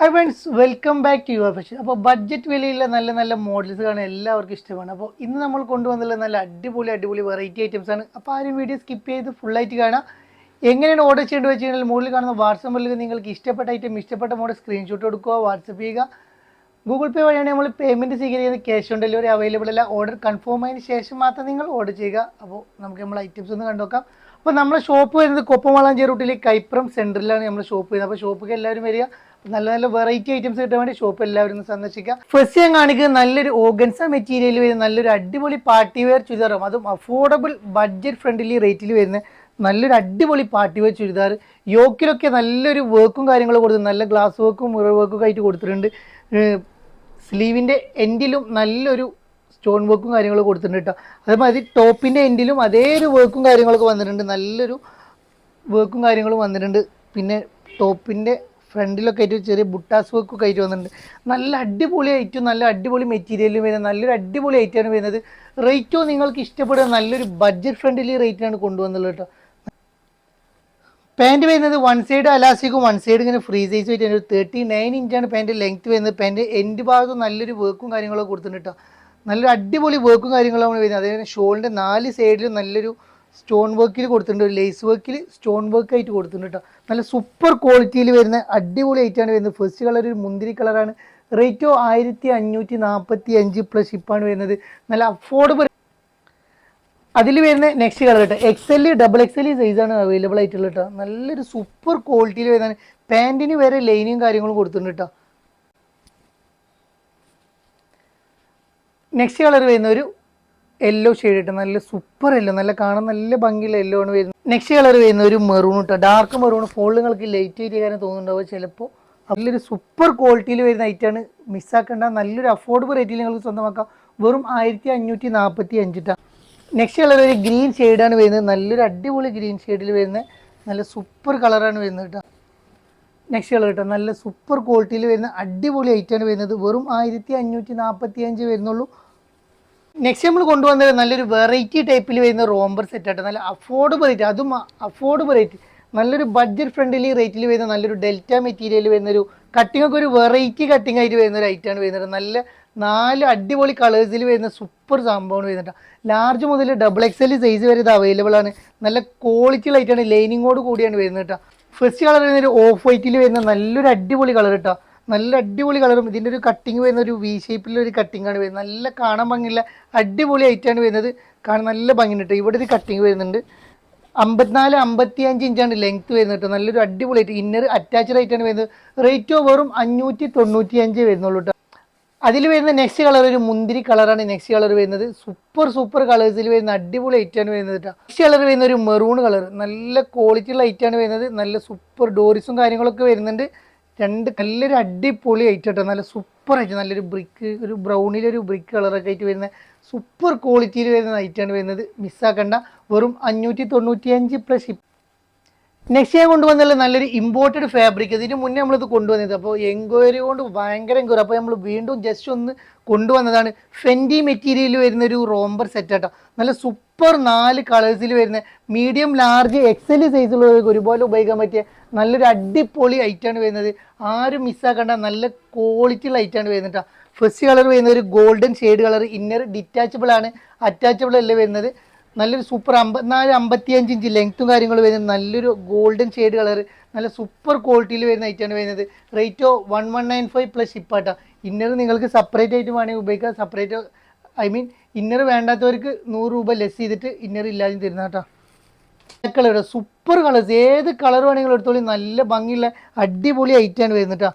Hi friends welcome back to your fashion അപ്പോൾ budget വിലയിലെ നല്ല നല്ല മോഡൽസ് കാണാൻ എല്ലാവർക്കും ഇഷ്ടമാണ്. അപ്പോൾ ഇന്ന് നമ്മൾ കൊണ്ടുവന്നുള്ള നല്ല അടിപൊളി അടിപൊളി വെറൈറ്റി ഐറ്റംസ് ആണ്. അപ്പോൾ ആരും വീഡിയോ സ്കിപ്പ് ചെയ്ത് ഫുള്ളായിട്ട് കാണാം. എങ്ങനെയാണ് ഓർഡർ ചെയ്യേണ്ടത് വെച്ച് കഴിഞ്ഞാൽ മുകളിൽ കാണുന്ന വാട്സപ്പിൽ നിങ്ങൾക്ക് ഇഷ്ടപ്പെട്ട ഐറ്റം ഇഷ്ടപ്പെട്ട മോഡൽ സ്ക്രീൻഷോട്ട് എടുക്കുക വാട്സപ്പ് ചെയ്യുക. ഗൂഗിൾ പേ വഴിയാണ് നമ്മൾ പേയ്മെന്റ് സ്വീകരിക്കുന്നത് ക്യാഷ് ഓൺ ഡെലിവറി അവൈലബിൾ അല്ല. ഓർഡർ കൺഫേം ആയതിനു ശേഷം മാത്രം നിങ്ങൾ ഓർഡർ ചെയ്യുക. അപ്പോൾ നമുക്ക് നമ്മൾ ഐറ്റംസ് ഒന്ന് കണ്ടുനോക്കാം. അപ്പോൾ നമ്മുടെ ഷോപ്പ് വരുന്നത് കൊപ്പമളാഞ്ചേരി റൂട്ടിൽ കൈപ്രം സെന്ററിലാണ് നമ്മൾ ഷോപ്പ് ചെയ്യുന്നത്. അപ്പോൾ ഷോപ്പിൽ എല്ലാവരും വരിക. നല്ല നല്ല വെറൈറ്റി ഐറ്റംസ് കിട്ടാൻ വേണ്ടി ഷോപ്പ് എല്ലാവരും സന്ദർശിക്കുക. ഫസ്റ്റ് ഞാൻ കാണിക്കുന്നത് നല്ലൊരു ഓഗൻസ മെറ്റീരിയൽ വരുന്ന നല്ലൊരു അടിപൊളി പാർട്ടി വെയർ ചുരിദാറും അതും അഫോർഡബിൾ ബഡ്ജറ്റ് ഫ്രണ്ട്ലി റേറ്റിൽ വരുന്ന നല്ലൊരു അടിപൊളി പാർട്ടി വെയർ ചുരിദാർ. യോക്കിലൊക്കെ നല്ലൊരു വർക്കും കാര്യങ്ങളും കൊടുത്തു നല്ല ഗ്ലാസ് വർക്കും മിറർ വർക്കും ആയിട്ട് കൊടുത്തിട്ടുണ്ട്. സ്ലീവിന്റെ എൻഡിലും നല്ലൊരു സ്റ്റോൺ വർക്കും കാര്യങ്ങളും കൊടുത്തിട്ടുണ്ട് കേട്ടോ അതേമാതിരി ടോപ്പിന്റെ എൻഡിലും അതേ ഒരു വർക്കും കാര്യങ്ങളൊക്കെ വന്നിട്ടുണ്ട്. നല്ലൊരു വർക്കും കാര്യങ്ങളും വന്നിട്ടുണ്ട്. പിന്നെ ടോപ്പിന്റെ ഫ്രണ്ടിലൊക്കെ ആയിട്ട് ചെറിയ ബുട്ടാസ് വർക്കൊക്കെ ആയിട്ട് വന്നിട്ടുണ്ട്. നല്ല അടിപൊളി ഐറ്റും നല്ല അടിപൊളി മെറ്റീരിയലും വരുന്നത് നല്ലൊരു അടിപൊളി ഐറ്റാണ് വരുന്നത്. റേറ്റോ നിങ്ങൾക്ക് ഇഷ്ടപ്പെടുന്ന നല്ലൊരു ബഡ്ജറ്റ് ഫ്രണ്ട്ലി റേറ്റിനാണ് കൊണ്ടുവന്നുള്ളത് കേട്ടോ. പാന്റ് വരുന്നത് വൺ സൈഡ് അലാസ്റ്റിക്കും വൺ സൈഡ് ഇങ്ങനെ ഫ്രീ സൈസ് വരുന്നത്. ഒരു തേർട്ടി നയൻ ഇഞ്ചാണ് പാന്റ് ലെങ്ത് വരുന്നത്. പാന്റ് എന്റെ ഭാഗത്ത് നല്ലൊരു വർക്കും കാര്യങ്ങളൊക്കെ കൊടുത്തിട്ടുണ്ട് കേട്ടോ. നല്ലൊരു അടിപൊളി വർക്കും കാര്യങ്ങളാണ് വരുന്നത്. അതേപോലെ ഷോളിന്റെ നാല് സൈഡിലും നല്ലൊരു സ്റ്റോൺ വർക്കിൽ കൊടുത്തിട്ടുണ്ട്. ലേസ് വർക്കിൽ സ്റ്റോൺ വർക്ക് ആയിട്ട് കൊടുത്തിട്ടുണ്ട് കേട്ടോ നല്ല സൂപ്പർ ക്വാളിറ്റിയിൽ വരുന്ന അടിപൊളി ആയിട്ടാണ് വരുന്നത്. ഫസ്റ്റ് കളർ ഒരു മുന്തിരി കളറാണ് റേറ്റോ ആയിരത്തി അഞ്ഞൂറ്റി നാൽപ്പത്തി അഞ്ച് പ്ലസ് ഷിപ്പാണ് വരുന്നത്. നല്ല അഫോർഡബിൾ അതിൽ വരുന്ന നെക്സ്റ്റ് കളർ കേട്ടോ X L double X L സൈസാണ് അവൈലബിൾ ആയിട്ടുള്ളത് കേട്ടോ നല്ലൊരു സൂപ്പർ ക്വാളിറ്റിയിൽ വരുന്നതാണ്. പാന്റിന് വരെ ലൈനും കാര്യങ്ങളും കൊടുത്തിട്ടുണ്ട് കേട്ടോ നെക്സ്റ്റ് കളർ വരുന്ന ഒരു യെല്ലോ ഷെയ്ഡ് ഇട്ട് നല്ല സൂപ്പർ യെല്ലോ നല്ല കാണാൻ നല്ല ഭംഗിയുള്ള യെല്ലോ ആണ് വരുന്നത്. നെക്സ്റ്റ് കളർ വരുന്ന ഒരു മെറൂൺ കേട്ടോ ഡാർക്ക് മെറൂൺ ഫോണിൽ നിങ്ങൾക്ക് ലൈറ്റ് ആയിട്ട് കാരണം തോന്നുന്നുണ്ടാവുക ചിലപ്പോൾ നല്ലൊരു സൂപ്പർ ക്വാളിറ്റിയിൽ വരുന്ന ഐറ്റാണ് മിസ്സാക്കേണ്ട നല്ലൊരു അഫോർഡബിൾ റേറ്റിൽ നിങ്ങൾക്ക് സ്വന്തമാക്കാം. വെറും ആയിരത്തി അഞ്ഞൂറ്റി നാൽപ്പത്തി അഞ്ചിട്ടാണ് നെക്സ്റ്റ് കളർ ഒരു ഗ്രീൻ ഷെയ്ഡാണ് വരുന്നത്. നല്ലൊരു അടിപൊളി ഗ്രീൻ ഷെയ്ഡിൽ വരുന്ന നല്ല സൂപ്പർ കളറാണ് വരുന്നത് കേട്ടോ നെക്സ്റ്റ് കളർ കേട്ടോ നല്ല സൂപ്പർ ക്വാളിറ്റിയിൽ വരുന്ന അടിപൊളി ഐറ്റാണ് വരുന്നത്. വെറും ആയിരത്തി അഞ്ഞൂറ്റി നാൽപ്പത്തി അഞ്ച് വരുന്നുള്ളൂ. നെക്സ്റ്റ് നമ്മൾ കൊണ്ടുവന്നത് നല്ലൊരു വെറൈറ്റി ടൈപ്പിൽ വരുന്ന റോംബർ സെറ്റായിട്ട് നല്ല അഫോർഡബിൾ റേറ്റ് അതും അഫോർഡബിൾ റേറ്റ് നല്ലൊരു ബഡ്ജറ്റ് ഫ്രണ്ട്ലി റേറ്റിൽ വരുന്ന നല്ലൊരു ഡെൽറ്റ മെറ്റീരിയൽ വരുന്നൊരു കട്ടിംഗ് ഒക്കെ ഒരു വെറൈറ്റി കട്ടിംഗ് ആയിട്ട് വരുന്ന ഒരു ഐറ്റമാണ് വരുന്നത്. നല്ല നാല് അടിപൊളി കളേഴ്സിൽ വരുന്ന സൂപ്പർ സംഭവമാണ് വരുന്നത് ലാർജ് മുതൽ ഡബിൾ എക്സൽ സൈസ് വരെ ഇത് അവൈലബിൾ ആണ്. നല്ല ക്വാളിറ്റി ലൈറ്റാണ് ലൈനിങ്ങോട് കൂടിയാണ് വരുന്നത് കേട്ടോ ഫസ്റ്റ് കളർ വരുന്ന ഒരു ഓഫ് വൈറ്റിൽ വരുന്ന നല്ലൊരു അടിപൊളി കളർ കേട്ടോ നല്ല അടിപൊളി കളറും ഇതിന്റെ ഒരു കട്ടിങ് വരുന്ന ഒരു വി ഷേപ്പിലൊരു കട്ടിംഗ് ആണ് വരുന്നത്. നല്ല കാണാൻ ഭംഗിയുള്ള അടിപൊളി ആയിട്ടാണ് വരുന്നത്. കാണാൻ നല്ല ഭംഗിയുണ്ട് ഇവിടെ ഒരു കട്ടിങ് വരുന്നുണ്ട്. അമ്പത്തിനാല് അമ്പത്തി അഞ്ച് ഇഞ്ചാണ് ലെങ്ത് വരുന്നത് കേട്ടോ നല്ലൊരു അടിപൊളി ആയിട്ട് ഇന്നർ അറ്റാച്ച്ഡ് ആയിട്ടാണ് വരുന്നത്. റേറ്റ് വെറും അഞ്ഞൂറ്റി തൊണ്ണൂറ്റി അഞ്ച് വരുന്നുള്ളൂ കേട്ടോ അതിൽ വരുന്ന നെക്സ്റ്റ് കളർ ഒരു മുന്തിരി കളറാണ് നെക്സ്റ്റ് കളർ വരുന്നത്. സൂപ്പർ സൂപ്പർ കളേഴ്സിൽ വരുന്ന അടിപൊളി ഐറ്റാണ് വരുന്നത് കേട്ടോ നെക്സ്റ്റ് കളർ വരുന്ന ഒരു മെറൂൺ കളർ നല്ല ക്വാളിറ്റി ഉള്ള ഐറ്റാണ് വരുന്നത്. നല്ല സൂപ്പർ ഡോറിസും കാര്യങ്ങളൊക്കെ വരുന്നുണ്ട്. രണ്ട് നല്ലൊരു അടിപൊളി ഐറ്റം കേട്ടോ നല്ല സൂപ്പർ ആയിട്ട് നല്ലൊരു ബ്രിക്ക് ഒരു ബ്രൗണിലൊരു ബ്രിക്ക് കളറൊക്കെ ആയിട്ട് വരുന്ന സൂപ്പർ ക്വാളിറ്റിയിൽ വരുന്ന ഐറ്റാണ് വരുന്നത്. മിസ്സാക്കണ്ട വെറും അഞ്ഞൂറ്റി തൊണ്ണൂറ്റി അഞ്ച് പ്ലസ് നെക്സ്റ്റ് ഞാൻ കൊണ്ടുവന്നുള്ള നല്ലൊരു ഇമ്പോർട്ടഡ് ഫാബ്രിക് ഇതിന് മുന്നേ നമ്മളിത് കൊണ്ടുവന്നത് അപ്പോൾ എൻക്വയറി കൊണ്ട് ഭയങ്കര എൻക്വയറി അപ്പോൾ നമ്മൾ വീണ്ടും ജസ്റ്റ് ഒന്ന് കൊണ്ടുവന്നതാണ്. ഫെൻഡി മെറ്റീരിയൽ വരുന്ന ഒരു റോംബർ സെറ്റ് ആട്ടോ. നല്ല സൂപ്പർ നാല് കളേഴ്സിൽ വരുന്ന മീഡിയം ലാർജ് എക്സൽ സൈസുള്ളവർക്ക് ഒരുപോലെ ഉപയോഗിക്കാൻ പറ്റിയ നല്ലൊരു അടിപൊളി ഐറ്റാണ് വരുന്നത്. ആരും മിസ്സാക്കേണ്ട നല്ല ക്വാളിറ്റി ലൈറ്റാണ് വരുന്നത് കേട്ടോ ഫസ്റ്റ് കളർ വരുന്നത് ഒരു golden shade colour inner detachable ആണ്. അറ്റാച്ചബിൾ അല്ല വരുന്നത്. നല്ലൊരു സൂപ്പർ അമ്പത്തിനാല് അമ്പത്തിയഞ്ച് ഇഞ്ച് ലെങ്ത്തും കാര്യങ്ങളും വരുന്നത് നല്ലൊരു ഗോൾഡൻ ഷെയ്ഡ് കളർ നല്ല സൂപ്പർ ക്വാളിറ്റിയിൽ വരുന്ന ഐറ്റമാണ് വരുന്നത്. റേറ്റോ one one nine five plus ഷിപ്പാട്ടാ inner നിങ്ങൾക്ക് സെപ്പറേറ്റ് ആയിട്ട് വേണമെങ്കിൽ ഉപയോഗിക്കാം. സെപ്പറേറ്റ് ഐ മീൻ ഇന്നർ വേണ്ടാത്തവർക്ക് നൂറ് രൂപ ലെസ് ചെയ്തിട്ട് ഇന്നർ ഇല്ലാതെയും തരുന്ന കേട്ടോ കളർ സൂപ്പർ കളേഴ്സ് ഏത് കളർ വേണമെങ്കിലും എടുത്തോളി. നല്ല ഭംഗിയുള്ള അടിപൊളി ഐറ്റാണ് വരുന്നത് കേട്ടോ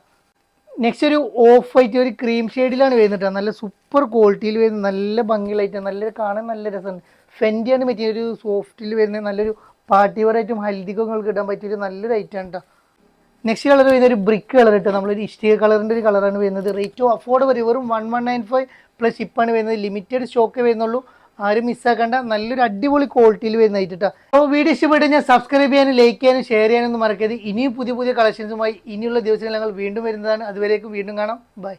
നെക്സ്റ്റ് ഒരു ഓഫ് വൈറ്റ് ഒരു ക്രീം ഷെയ്ഡിലാണ് വരുന്നത് നല്ല സൂപ്പർ ക്വാളിറ്റിയിൽ വരുന്ന നല്ല ഭംഗിയിലായിട്ട് നല്ല കാണാൻ നല്ല രസമുണ്ട് ഫെന്റിയാണ് പറ്റിയ ഒരു സോഫ്റ്റിൽ വരുന്ന നല്ലൊരു പാർട്ടി വെറൈറ്റും ഹൽദിക്കും നിങ്ങൾക്ക് ഇടാൻ പറ്റിയൊരു നല്ലൊരു ഐറ്റമാണ് കേട്ടോ നെക്സ്റ്റ് കളർ വരുന്ന ഒരു ബ്രിക്ക് കളർ കേട്ടോ നമ്മളൊരു ഇഷ്ടിക കളറിന്റെ ഒരു കളറാണ് വരുന്നത്. റേറ്റ് അഫോർഡ് വരും വെറും one one nine five plus ഇപ്പാണ് വരുന്നത്. ലിമിറ്റഡ് സ്റ്റോക്ക് വരുന്നുള്ളൂ. ആരും മിസ്സാക്കണ്ട നല്ലൊരു അടിപൊളി ക്വാളിറ്റിയിൽ വരുന്ന ഐറ്റാ അപ്പോൾ വീഡിയോ ഇഷ്ടപ്പെട്ട് ഞാൻ സബ്സ്ക്രൈബ് ചെയ്യാനും ലൈക്ക് ചെയ്യാനും ഷെയർ ചെയ്യാനൊന്നും മറക്കരുത്. ഇനിയും പുതിയ പുതിയ കളക്ഷൻസുമായി ഇനിയുള്ള ദിവസങ്ങൾ ഞങ്ങൾ വീണ്ടും വരുന്നതാണ്. അതുവരേക്കും വീണ്ടും കാണാം. ബൈ